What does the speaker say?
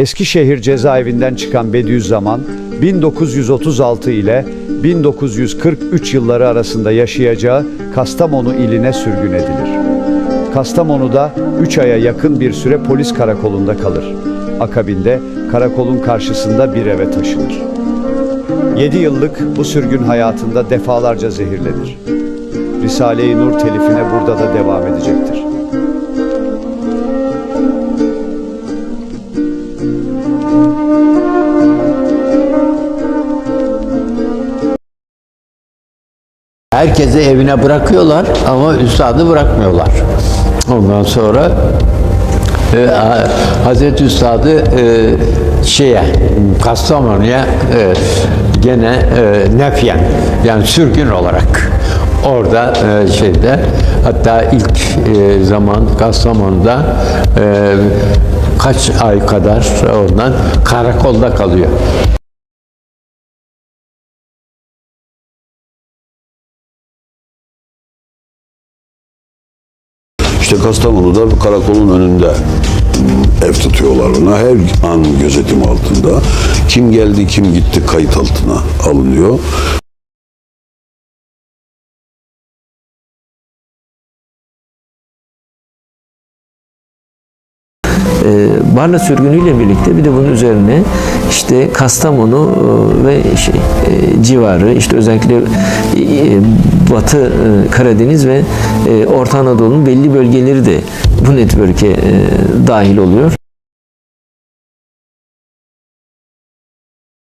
Eskişehir cezaevinden çıkan Bediüzzaman 1936 ile 1943 yılları arasında yaşayacağı Kastamonu iline sürgün edilir. Kastamonu'da 3 aya yakın bir süre polis karakolunda kalır. Akabinde karakolun karşısında bir eve taşınır. 7 yıllık bu sürgün hayatında defalarca zehirlenir. Risale-i Nur telifine burada da devam edecektir. Herkesi evine bırakıyorlar ama üstadı bırakmıyorlar. Ondan sonra e, Hazreti Üstad'ı e, şeye Kastamonu'ya e, gene e, nefyen yani sürgün olarak orada e, şeyde hatta ilk e, zaman Kastamonu'da e, kaç ay kadar ondan karakolda kalıyor. İşte Kastamonu'da karakolun önünde ev tutuyorlar ona. Her an gözetim altında. Kim geldi kim gitti kayıt altına alınıyor. E, Barla sürgünüyle birlikte bir de bunun üzerine işte Kastamonu e, ve şey, e, civarı işte özellikle e, Batı e, Karadeniz ve e, Orta Anadolu'nun belli bölgeleri de bu network'e e, dahil oluyor.